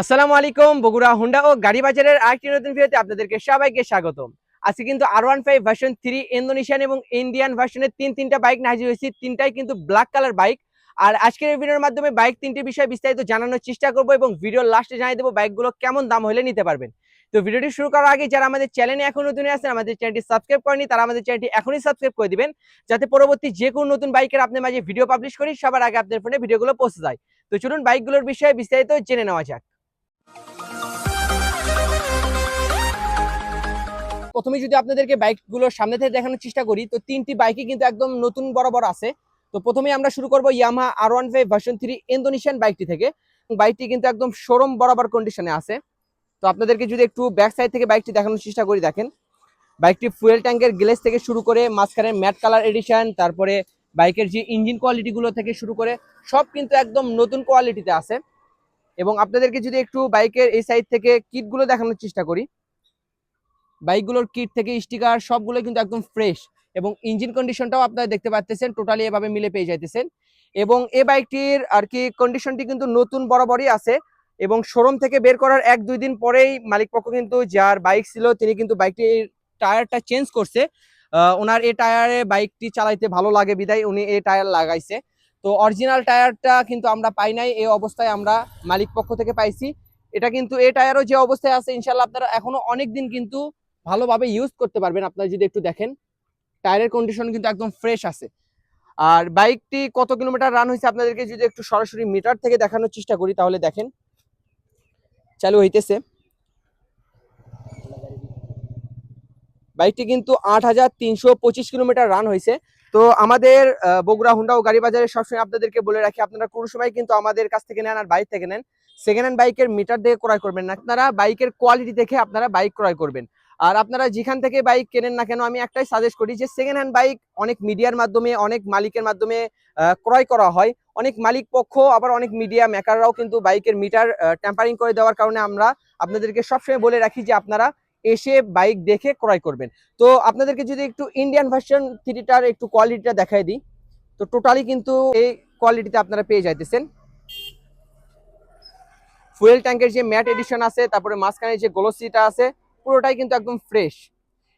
আসসালামু আলাইকুম, বগুড়া, হোন্ডা ও গাড়ি বাজারের আরেকটি নতুন ভিডিওতে আপনাদেরকে সবাইকে স্বাগতম। আজকে কিন্তু R one five version three Indonesian এবং ইন্ডিয়ান ভার্সনের তিন তিনটা বাইক হাজির হয়েছি। তিনটাই কিন্তু ব্ল্যাক কালার বাইক আর আজকের ভিডিওর মাধ্যমে বাইক তিনটির বিষয়ে বিস্তারিত জানানোর চেষ্টা করব এবং ভিডিওর লাস্টে জানিয়ে দেবো বাইকগুলো কেমন দাম হলে নিতে পারবেন। তো ভিডিওটি শুরু করার আগে যারা আমাদের চ্যানেলে এখন নতুন আছেন, আমাদের চ্যানেলটি সাবস্ক্রাইব করেনি তারা আমাদের চ্যানেলটি এখনই সাবস্ক্রাইব করে দিবেন, যাতে পরবর্তী যে কোনো নতুন বাইকের আপনার মাঝে ভিডিও পাবলিশ করি, সবার আগে আপনার ফোনে ভিডিওগুলো পৌঁছে যায়। তো চলুন বাইকগুলোর বিষয়ে বিস্তারিত জেনে নেওয়া যাক। প্রথমে যদি আপনাদেরকে বাইকগুলোর সামনে থেকে দেখানোর চেষ্টা করি, তো তিনটি বাইকই কিন্তু একদম নতুন বরাবর আছে। তো প্রথমে আমরা শুরু করব Yamaha R one five version three Indonesian বাইকটি থেকে। বাইকটি কিন্তু একদম শোরুম বরাবর কন্ডিশনে আছে। তো আপনাদেরকে যদি একটু ব্যাক সাইড থেকে বাইকটি দেখানোর চেষ্টা করি, দেখেন। বাইকটি ফুয়েল ট্যাঙ্কের গ্লেস থেকে শুরু করে, মাঝখানে ম্যাট কালার এডিশন তারপরে বাইকের যে ইঞ্জিন কোয়ালিটিগুলো থেকে শুরু করে, সব কিন্তু একদম নতুন কোয়ালিটিতে আছে। এবং আপনাদেরকে যদি একটু বাইকের এই সাইড থেকে কিটগুলো দেখানোর চেষ্টা করি বাইকগুলোর কিট থেকে স্টিকার সবগুলো কিন্তু একদম ফ্রেশ এবং ইঞ্জিন কন্ডিশনটাও আপনারা দেখতে পাচ্ছেন টোটালি এভাবে মিলে পেয়ে যাইতেছেন। এবং এই বাইকটির আর কি কন্ডিশনটি কিন্তু নতুন বরাবরই আছে এবং শোরুম থেকে বের করার এক দুই দিন পরেই মালিক পক্ষ কিন্তু যার বাইক ছিল, তিনি কিন্তু বাইকটির টায়ারটা চেঞ্জ করছে। ওনার এই টায়ারে বাইকটি চালাইতে ভালো লাগে বিদায় উনি এই টায়ার লাগাইছে। তো অরিজিনাল টায়ারটা কিন্তু আমরা পাই নাই, এই অবস্থায় আমরা মালিক পক্ষ থেকে পাইছি। এটা কিন্তু এই টায়ারও যে অবস্থায় আছে ইনশাল্লাহ আপনারা এখনও অনেক দিন কিন্তু ভালোভাবে ইউজ করতে পারবেন। আপনারা যদি একটু দেখেন টায়ারের কন্ডিশন কিন্তু একদম ফ্রেশ আছে। আর বাইকটি কত কিলোমিটার রান হয়েছে আপনাদেরকে যদি একটু সরাসরি মিটার থেকে দেখানোর চেষ্টা করি, তাহলে দেখেন। চালু হইতেছে। বাইকটি কিন্তু আট হাজার তিনশো পঁচিশ কিলোমিটার রান হয়েছে। তো আমাদের বগুড়া, হুন্ডা ও গাড়ি বাজারে সবসময় আপনাদেরকে বলে রাখি, আপনারা কোনো সময় কিন্তু আমাদের কাছ থেকে নেন আর বাইক থেকে নেন। সেকেন্ড হ্যান্ড বাইকের মিটার দেখে ক্রয় করবেন না। আপনারা বাইকের কোয়ালিটি দেখে আপনারা বাইক ক্রয় করবেন। আর আপনারা যেখান থেকে বাইক কেনেন না কেন, আমি একটাই সাজেস্ট করি যে সেকেন্ড হ্যান্ড বাইক অনেক মিডিয়ার মাধ্যমে, অনেক মালিকের মাধ্যমে ক্রয় করা হয়। অনেক মালিক পক্ষ, আবার অনেক মিডিয়া মেকাররাও কিন্তু বাইকের মিটার ট্যাম্পারিং করে দেওয়ার কারণে আমরা আপনাদেরকে সবসময় বলে রাখি যে আপনারা এসে বাইক দেখে ক্রয় করবেন। তো আপনাদেরকে যদি একটু ইন্ডিয়ান ভার্সন থ্রিটার একটু কোয়ালিটিটা দেখাই দিই, তো টোটালি কিন্তু এই কোয়ালিটিতে আপনারা পেয়ে যাইতেছেন। ফুয়েল ট্যাঙ্কের যে ম্যাট এডিশন আছে, তারপরে মাঝখানে যে গ্লোসিটা আছে পুরোটাই কিন্তু একদম ফ্রেশ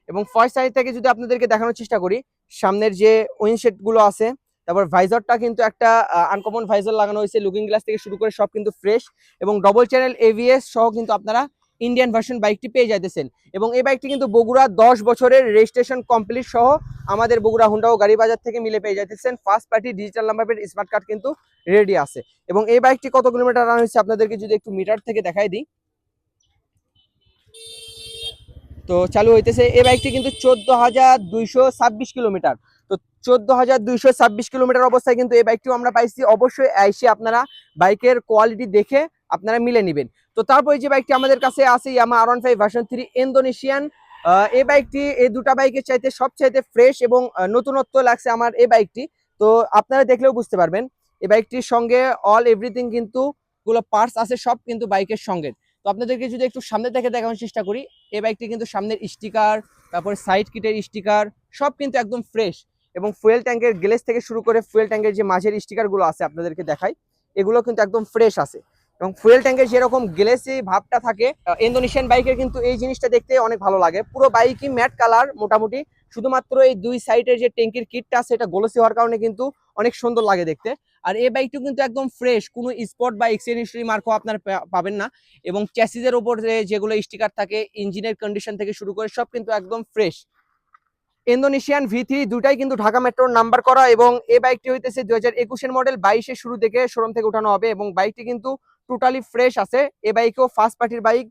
এবং ফার্স্ট সাইড থেকে যদি আপনাদেরকে দেখানোর চেষ্টা করি, সামনের যে উইনশেডগুলো আছে, তারপর ভাইজারটা কিন্তু একটা আনকমন ভাইজার লাগানো হয়েছে লুকিং গ্লাস থেকে শুরু করে সব কিন্তু ফ্রেশ এবং ডবল চ্যানেল এভিএস সহ কিন্তু আপনারা ইন্ডিয়ান ভার্সন বাইকটি পেয়ে যাইতেছেন। এবং এই বাইকটি কিন্তু বগুড়া দশ বছরের রেজিস্ট্রেশন কমপ্লিট সহ আমাদের বগুড়া হুন্ডা ও গাড়ি বাজার থেকে মিলে পেয়ে যাইতেছেন। First party digital number smart card কিন্তু রেডি আছে। এবং এই বাইকটি কত কিলোমিটার রান হয়েছে আপনাদেরকে যদি একটু মিটার থেকে দেখাই দিই তো চালু হইতেছে। এই বাইকটি কিন্তু চোদ্দ হাজার দুইশো ছাব্বিশ কিলোমিটার। তো চোদ্দ হাজার দুইশো ছাব্বিশ কিলোমিটার অবস্থায় কিন্তু এই বাইকটিও আমরা পাইছি। অবশ্যই এসে আপনারা বাইকের কোয়ালিটি দেখে আপনারা মিলে নেবেন। তো তারপরে যে বাইকটি আমাদের কাছে আছে, Yamaha R one five version three Indonesian এই বাইকটি, এই দুটা বাইকের চাইতে সবচাইতে ফ্রেশ এবং নতুনত্ব লাগছে আমার এই বাইকটি। তো আপনারা দেখলেও বুঝতে পারবেন, এই বাইকটির সঙ্গে অল এভরিথিং কিন্তু, গুলো পার্টস আছে, সব কিন্তু বাইকের সঙ্গে। আপনাদেরকে যদি একটু সামনে থেকে দেখানোর চেষ্টা করি, এই বাইকটি কিন্তু সামনের স্টিকার তারপরে সাইড কিটের স্টিকার সব কিন্তু একদম ফ্রেশ এবং ফুয়েল ট্যাঙ্কের গ্লেস থেকে শুরু করে ফুয়েল ট্যাঙ্কের যে মাঝের স্টিকারগুলো আছে আপনাদেরকে দেখাই, এগুলো কিন্তু একদম ফ্রেশ আছে এবং ফুয়েল ট্যাঙ্কের যেরকম গ্লেসি ভাবটা থাকে ইন্দোনেশিয়ান বাইকের কিন্তু এই জিনিসটা দেখতে অনেক ভালো লাগে। পুরো বাইকই ম্যাট কালার মোটামুটি। শুধুমাত্র এই দুই সাইডের যে ট্যাঙ্কির কিটটা আছে, এটা গোলসি হওয়ার কারণে কিন্তু অনেক সুন্দর লাগে দেখতে। আর এই বাইকটি কিন্তু একদম ফ্রেশ কোনো স্পট বা এক্সিডেন্ট মার্কও আপনার পাবেন না। এবং চ্যাসিজের উপর যে যেগুলো স্টিকার থাকে ইঞ্জিনের কন্ডিশন থেকে শুরু করে সব কিন্তু একদম ফ্রেশ ইন্দোনেশিয়ান ভি থ্রি দুটাই কিন্তু ঢাকা মেট্রোর নাম্বার করা এবং এই বাইকটি হইতেছে দুই হাজার একুশের মডেল বাইশের শুরু থেকে শোরুম থেকে উঠানো হবে এবং বাইকটি কিন্তু টোটালি ফ্রেশ আছে। এই বাইকেও ফার্স্ট পার্টির বাইক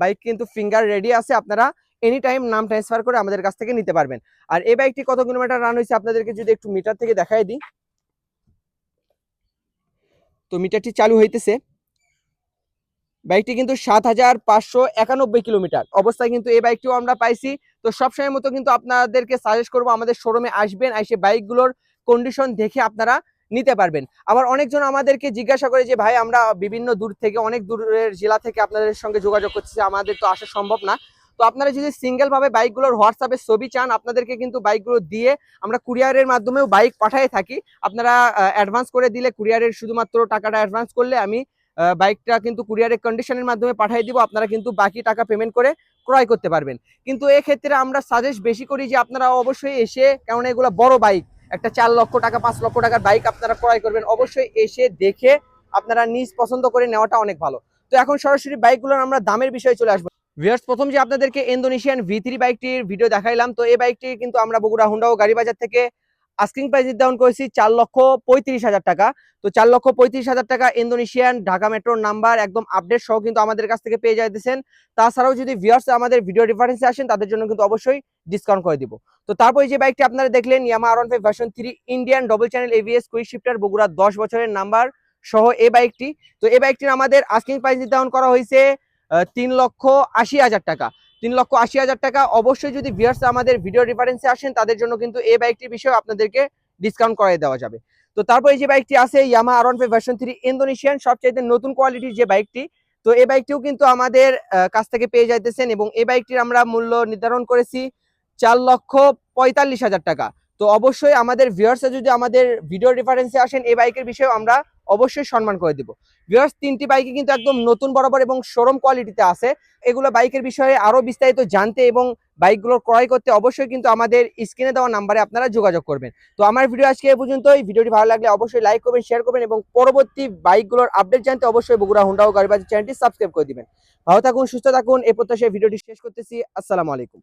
বাইক কিন্তু ফিঙ্গার রেডি আছে। আপনারা এনি টাইম নাম ট্রান্সফার করে আমাদের কাছ থেকে নিতে পারবেন। আর এই বাইকটি কত কিলোমিটার রান হয়েছে আপনাদেরকে যদি একটু মিটার থেকে দেখাই দিই। তো মিটারটি চালু হইতেছে। বাইকটি কিন্তু সাত হাজার পাঁচশো একানব্বই কিলোমিটার। অবস্থায় কিন্তু এই বাইকটিও আমরা পাইছি। তো সবসময় মতো কিন্তু আপনাদেরকে সাজেস্ট করব আমাদের শোরুমে আসবেন আর এসে বাইকগুলোর কন্ডিশন দেখে আপনারা নিতে পারবেন। আবার অনেকজন আমাদেরকে জিজ্ঞাসা করে যে, ভাই, আমরা বিভিন্ন দূর থেকে, অনেক দূরের জেলা থেকে আপনাদের সঙ্গে যোগাযোগ করছি, আমাদের তো আসা সম্ভব না। তো আপনারা যদি সিঙ্গেল ভাবে বাইকগুলোর হোয়াটসঅ্যাপে ছবি চান, আপনাদেরকে কিন্তু বাইকগুলো দিয়ে আমরা কুরিয়ারের মাধ্যমেও বাইক পাঠিয়ে থাকি। আপনারা অ্যাডভান্স করে দিলে কুরিয়ারের শুধুমাত্র টাকাটা অ্যাডভান্স করলে আমি বাইকটা কিন্তু কুরিয়ারের কন্ডিশনের মাধ্যমে পাঠিয়ে দিব। আপনারা কিন্তু বাকি টাকা পেমেন্ট করে ক্রয় করতে পারবেন। কিন্তু এক্ষেত্রে আমরা সাজেস্ট বেশি করি যে আপনারা অবশ্যই এসে কারণ এগুলো বড় বাইক একটা চার লক্ষ টাকা, পাঁচ লক্ষ টাকার বাইক আপনারা ক্রয় করবেন। অবশ্যই এসে দেখে আপনারা নিজ পছন্দ করে নেওয়াটা অনেক ভালো। তো এখন সরাসরি বাইকগুলোর আমরা দামের বিষয়ে চলে আসব। ভিউয়ার্স, প্রথম যে আপনাদেরকে ইন্দোনেশিয়ান ভি থ্রি বাইকটির ভিডিও দেখাইলাম, তো এই বাইকটি কিন্তু আমরা বগুড়া, হুন্ডা ও গাড়ি বাজার থেকে আস্কিং প্রাইস ডাউন করেছি চার লক্ষ পঁয়ত্রিশ হাজার টাকা। তো চার লক্ষ পঁয়ত্রিশ হাজার টাকা ইন্দোনেশিয়ান ঢাকা মেট্রোর নাম্বার একদম আপডেট সহ কিন্তু আমাদের কাছ থেকে পেয়ে যাইতেছেন। তাছাড়াও যদি ভিউয়ার্স আমাদের ভিডিও রেফারেন্সে আসেন, তাদের জন্য কিন্তু অবশ্যই ডিসকাউন্ট করে দিব। তো তারপরে যে বাইকটি আপনারা দেখলেন Yamaha R five version three Indian double channel ABS quick shifter Bogura দশ বছরের নাম্বার সহ এই বাইকটি। তো এই বাইকটির আমাদের আস্কিং প্রাইস নির্ধারণ করা হয়েছে তিন লক্ষ আশি হাজার টাকা। তিন লক্ষ আশি হাজার টাকা অবশ্যই যদি ভিউয়ার্স আমাদের ভিডিও রেফারেন্সে আসেন, তাদের জন্য কিন্তু এই বাইকটির বিষয়ে আপনাদেরকে ডিসকাউন্ট করে দেওয়া যাবে। তো তারপরে যে বাইকটি আছে Yamaha R five version three Indonesian সবচাইতে নতুন কোয়ালিটির যে বাইকটি তো এই বাইকটিও কিন্তু আমাদের কাছ থেকে পেয়ে যাইতেছেন এবং এই বাইকটির আমরা মূল্য নির্ধারণ করেছি চার লক্ষ পঁয়তাল্লিশ হাজার টাকা। তো অবশ্যই আমাদের ভিউয়ার্সে যদি আমাদের ভিডিও রেফারেন্সে আসেন, এই বাইকের বিষয়ে আমরা অবশ্যই সম্মান করে দিব। ভিউয়ার্স তিনটি বাইকে কিন্তু একদম নতুন বরাবর এবং শোরুম কোয়ালিটিতে আছে। এগুলো বাইকের বিষয়ে আরও বিস্তারিত জানতে এবং বাইকগুলো ক্রয় করতে অবশ্যই কিন্তু আমাদের স্ক্রিনে দেওয়া নাম্বারে আপনারা যোগাযোগ করবেন। তো আমার ভিডিও আজকে এ পর্যন্তই। ভিডিওটি ভালো লাগলে অবশ্যই লাইক করবেন শেয়ার করবেন এবং পরবর্তী বাইকগুলোর আপডেট জানতে অবশ্যই বগুড়া, হুন্ডা ও গাড়িবাজি চ্যানেলটি সাবস্ক্রাইব করে দিবেন। ভালো থাকুন, সুস্থ থাকুন। এই প্রত্যাশায় ভিডিওটি শেষ করতেছি। আসসালামু আলাইকুম।